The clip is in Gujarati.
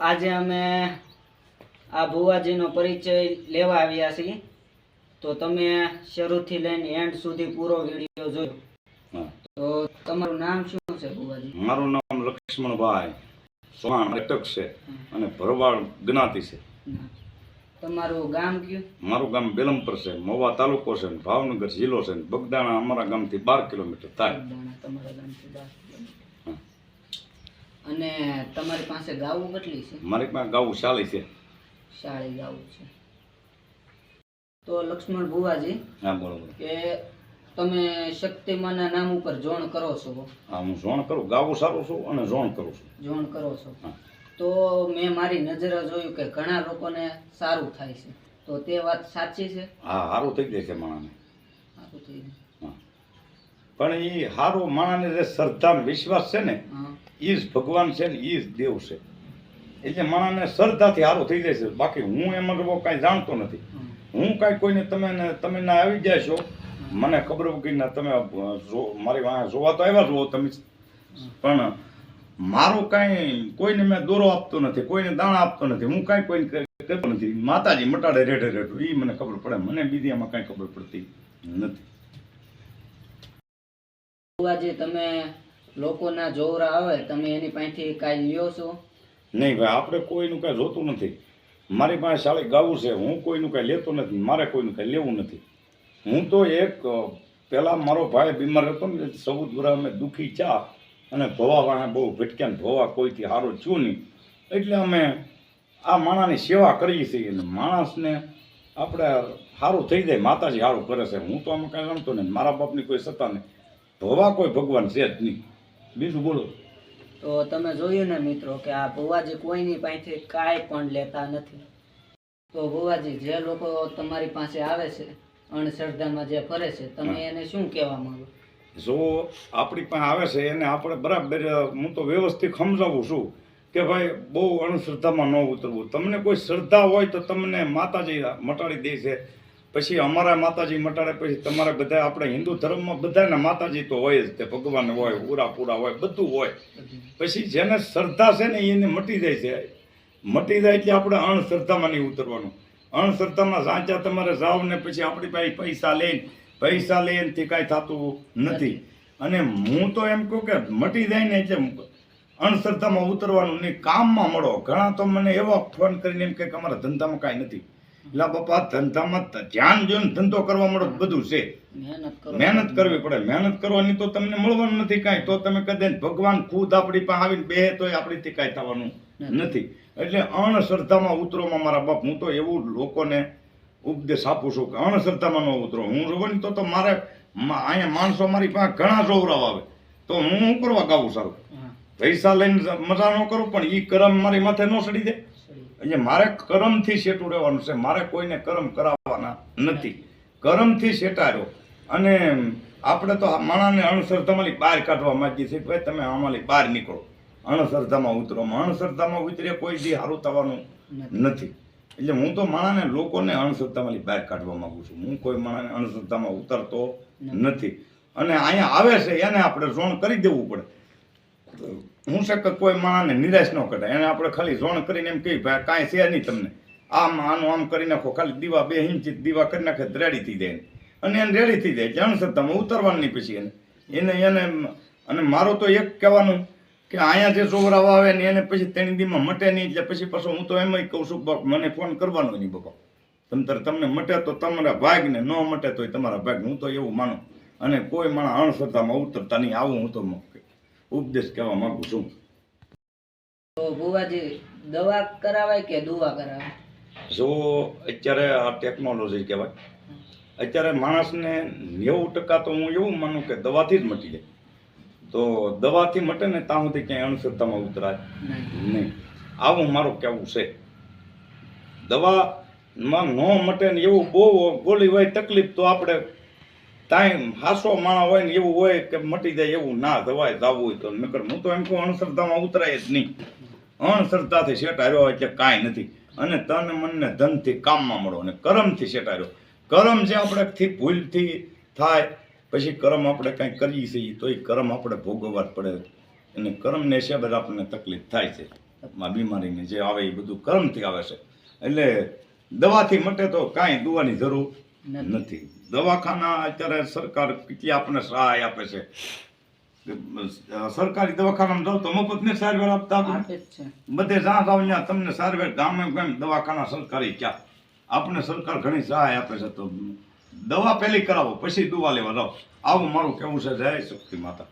આજે અમે આ ભુવાજીનો પરિચય લેવા આવ્યા છીએ. તો તમે શરૂથી લઈને એન્ડ સુધી પૂરો વીડિયો જોયો તો તમારું નામ શું છે ભુવાજી? મારું નામ લક્ષ્મણભાઈ સોહાણ અટક છે અને ભરવાડ જ્ઞાતિ છે. તમારું ગામ કયું? મારું ગામ બેલમપર છે. મોવા તાલુકો છે ભાવનગર જિલ્લો છે બગદાણા અમારા ગામથી બાર કિલોમીટર થાય. તમારા ગામથી બાર કિલોમીટર. અને તમારી પાસે ગાવું કેટલી છે? મારી પાસે ગાવું શાળી છે. શાળી ગાવું છે. તો લક્ષ્મણ ભુવાજી હા બોલો કે તમે શક્તિમાના નામ ઉપર જોણ કરો છો? હા હું જોણ કરું. ગાવું સારું છું અને જોણ કરું છું. જોણ કરો છો. તો મેં મારી નજરે જોયું કે ઘણા લોકોને સારું થાય છે. તો તે વાત સાચી છે? હા સારું થઈ જાય છે માણાને. સારું થઈ. હા. પણ એ સારું માણાને જે શ્રદ્ધા વિશ્વાસ છે ને હા. એ ભગવાન છે ને એ દેવ છે. એટલે માણસને શ્રદ્ધાથી સારું થઈ જાય છે. બાકી હું એમાં તો કાંઈ જાણતો નથી. હું કાંઈ કોઈને તમે તમે ના આવી જાય છો, મને ખબર વગરના તમે મારી વાંહે જોવા તો આવ્યા છો તમે. પણ મારું કાંઈ, કોઈને મેં દોરો આપતો નથી, કોઈને દાણા આપતો નથી, હું કાંઈ કોઈને કરતો નથી. માતાજી મટાડે રેડે રેડું. એ મને ખબર પડે. મને બીજી એમાં કાંઈ ખબર પડતી નથી. તમે લોકોના જોવરા આવે, તમે એની પાસેથી કાંઈ લ્યો છો? નહીં ભાઈ, આપણે કોઈનું કાંઈ જોતું નથી. મારી પાસે શાળી ગાવું છે, હું કોઈનું કાંઈ લેતો નથી, મારે કોઈનું કાંઈ લેવું નથી. હું તો એક પહેલાં મારો ભાઈ બીમાર હતો ને સૌદુરા અમે દુઃખી ચા અને ધોવા વાળા બહુ ભટક્યા ધોવા કોઈથી સારો છું નહીં. એટલે અમે આ માણસની સેવા કરીએ છીએ અને માણસને આપણે સારું થઈ જાય, માતાજી સારું કરે છે. હું તો આમાં કાંઈ રમતો નહીં, મારા બાપની કોઈ સત્તા નહીં. ધોવા કોઈ ભગવાન છે જ નહીં. બીજું બોલો. તો તમે જોયું ને મિત્રો કે આ ભુવાજી કોઈની પાસેથી કાંઈ પણ લેતા નથી. તો ભુવાજી જે લોકો તમારી પાસે આવે છે અણશ્રદ્ધામાં જે ફરે છે તમે એને શું કહેવા માંગો? જો આપણી પાસે આવે છે એને આપણે બરાબર હું તો વ્યવસ્થિત સમજાવું છું કે ભાઈ બહુ અણશ્રદ્ધામાં ન ઉતરવું. તમને કોઈ શ્રદ્ધા હોય તો તમને માતાજી મટાડી દે છે. પછી અમારા માતાજી મટાડે, પછી તમારે બધા આપણે હિન્દુ ધર્મમાં બધાના માતાજી તો હોય જ તે, ભગવાન હોય ઉરાપુરા પૂરા હોય, બધું હોય. પછી જેને શ્રદ્ધા છે ને એને મટી જાય છે. મટી જાય એટલે આપણે અણશ્રદ્ધામાં નહીં ઉતરવાનું. અણશ્રદ્ધામાં સાચા તમારે જાવ ને પછી આપણી પાસે પૈસા લઈને પૈસા લઈને કાંઈ થતું નથી. અને હું તો એમ કહું કે મટી જાય ને એટલે અણશ્રદ્ધામાં ઉતરવાનું નહીં. કામમાં મળો. ઘણા તો મને એવા ફોન કરીને એમ કે અમારા ધંધામાં કાંઈ નથી. એટલે બાપા ધંધામાં ધ્યાન જોઈને ધંધો કરવા મળે બધું છે. મહેનત કરવી પડે. મહેનત કરવાની તો તમને મળવાનું નથી કાંઈ. તો તમે કદાચ ભગવાન ખુદ આપણી પાસે આવીને બે તો આપણીથી કાંઈ થવાનું નથી. એટલે અણશ્રદ્ધામાં ઉતરોમાં મારા બાપ હું તો એવું લોકોને ઉપદેશ આપું છું કે અણશ્રદ્ધામાં ન ઉતરો. હું જોવાની તો તો મારે અહીંયા માણસો મારી પાસે ઘણા જોવરાવ આવે. તો હું શું કરવા ગાવું સારું? પૈસા લઈને મજા ન કરું પણ એ કરમ મારી માથે ન સડી દે. એટલે મારે કરમથી સેટું રહેવાનું છે. મારે કોઈને કરમ કરાવવાના નથી. કરમથી સેટાડ્યો અને આપણે તો માણાને અણશ્રદ્ધામાંથી બહાર કાઢવા માંગીએ છીએ ભાઈ તમે આમાંથી બહાર નીકળો. અણસરધામાં ઉતરો. અણસરધામાં ઉતરે કોઈ બી સારું થવાનું નથી. નથી. એટલે હું તો માણાને લોકોને અણસરધામાંથી બહાર કાઢવા માગું છું. હું કોઈ માણાને અણસરધામાં ઉતરતો નથી. અને અહીંયા આવે છે એને આપણે ઝોણ કરી દેવું પડે. હું કે કોઈ માણસને નિરાશ ન કરાય. એને આપણે ખાલી ઝોણ કરીને એમ કહી ભાઈ, કાંઈ છે નહીં તમને. આમ આનું આમ કરી નાખો. ખાલી દીવા બે ઇંચ દીવા કરી નાખે તો રેડી થઈ જાય. અને એને રેડી થઈ જાય. એટલે અણસત્તામાં ઉતરવાનું નહીં પછી એને. એને એને, અને મારું તો એક કહેવાનું કે અહીંયા જે છોકરાઓ આવે ને એને પછી તેની દીમાં મટે નહીં. એટલે પછી પાછો હું તો એમ કહું છું મને ફોન કરવાનો નહીં બાપા. તમતર તમને મટે તો તમારા ભાગને ન મટે તોય તમારા ભાગ હું તો એવું માનું. અને કોઈ માણસ અણસરતામાં ઉતરતા નહીં. આવું હું તો ઉપદેશ કહેવા માંગુ છું. તો ભુવાજી દવા કરાવાય કે દુવા કરાવાય? જો અત્યારે આ ટેકનોલોજી કહેવાય અત્યારે માણસને નેવું ટકા તો હું એવું માનું કે દવાથી જ મટી જાય. તો દવાથી મટે ને ત્યાં સુધી ક્યાંય અણસરતામાં ઉતરાય નહીં. નહીં. આવું મારું કહેવું છે. દવામાં ન મટે ને એવું બહુ ગોળી હોય તકલીફ તો આપણે ટાઈમ હાસો માણા હોય ને એવું હોય કે મટી જાય એવું ના દવાય જવું હોય તો. નકર હું તો એમ કહું અણશ્રદ્ધામાં ઉતરાય જ નહીં. અણશ્રદ્ધાથી શેટ હોય કે કાંઈ નથી. અને તન મનને ધનથી કામમાં મળો અને કરમથી શેટ હાર્યો કરમ જે આપણેથી ભૂલથી થાય, પછી કર્મ આપણે કાંઈ કરીએ છીએ, તો એ કર્મ આપણે ભોગવવા જ પડે. અને કર્મને હિસાબે આપણને તકલીફ થાય છે. માં બીમારીને જે આવે એ બધું કર્મથી આવે છે. એટલે દવાથી મટે તો કાંઈ દુવાની જરૂર નથી. દવાખાના અત્યારે સરકાર કેટલી આપણને સહાય આપે છે? સરકારી દવાખાનામાં જાઓ તો મફતની સારવાર આપતા બધે જ્યાં જાઓ ત્યાં તમને સારવાર ગામે ગામ દવાખાના સરકારી ક્યાં? આપણને સરકાર ઘણી સહાય આપે છે તો દવા પહેલી કરાવો પછી દુવા લેવા જાઓ. આવું મારું કેવું છે. જય શક્તિ માતા.